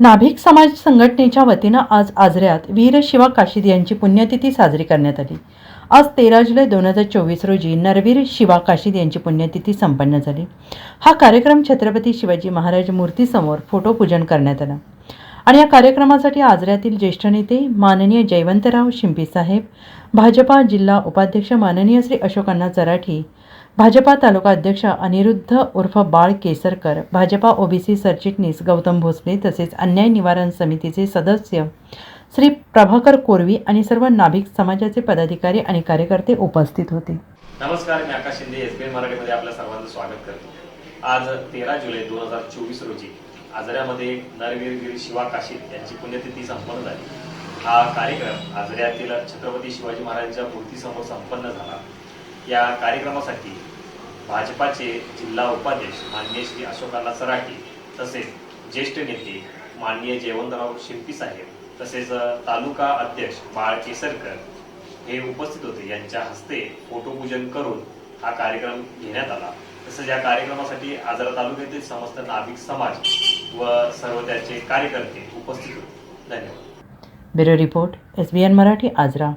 नाभिक समाज संघटनेच्या वतीनं आज आजऱ्यात वीर शिवा काशीद यांची पुण्यतिथी साजरी करण्यात आली. आज तेरा जुलै दोन हजार चोवीस रोजी नरवीर शिवा काशीद यांची पुण्यतिथी संपन्न झाली. हा कार्यक्रम छत्रपती शिवाजी महाराज मूर्तीसमोर फोटोपूजन करण्यात आला. आणि या कार्यक्रमासाठी आजऱ्यातील ज्येष्ठ नेते माननीय जयवंतराव शिंपीसाहेब भाजपा जिल्हा उपाध्यक्ष माननीय श्री अशोकांना चराठी भाजपा तालुका अध्यक्ष अनिरुद्ध उर्फ बाळ केसरकर भाजपा ओबीसी सरचिटणीस गौतम भोसले तसेच अन्याय निवारण समितीचे सदस्य श्री प्रभाकर कोरवी आणि सर्व नाभिक समाजाचे पदाधिकारी आणि कार्यकर्ते उपस्थित होते. नमस्कार मी Akash Shinde S B N मराठीमध्ये आपल्या सर्वांचं स्वागत करतो. आज तेरा जुलै दोन हजार चोवीस रोजी आजऱ्यामध्ये नरवीरगिरी शिवा काशी यांची पुण्यतिथी संपन्न झाली. हा कार्यक्रम आजऱ्यातील छत्रपती शिवाजी महाराजांच्या मूर्तीसमोर संपन्न झाला. या कार्यक्रमासाठी भाजपाचे जिल्हा उपाध्यक्ष माननीय श्री अशोकाला सराठी तसेच ज्येष्ठ नेते माननीय जयवंतराव शिंपी साहेब तसेच तालुका अध्यक्ष बाळ केसरकर हे उपस्थित होते. यांच्या हस्ते फोटोपूजन करून हा कार्यक्रम घेण्यात आला. तसेच या कार्यक्रमासाठी आजरा तालुक्यातील समस्त नाभिक समाज व सर्व त्याचे कार्यकर्ते उपस्थित होते. धन्यवाद. Bureau report S B N Marathi Ajara.